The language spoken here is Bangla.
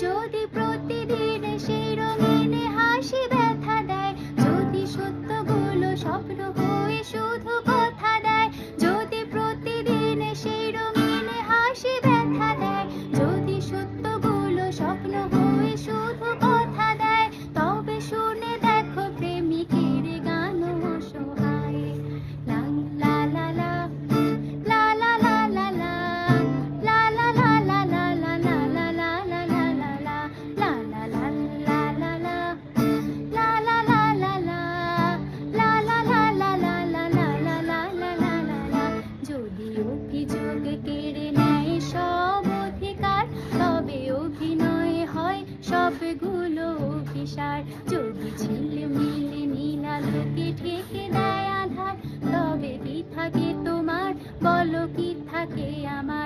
যদি হলো কিসার যদি ছেলে মিলে নীলালোকে ঠেকে দেয় আধার, তবে কি থাকে তোমার? বলো কি থাকে আমার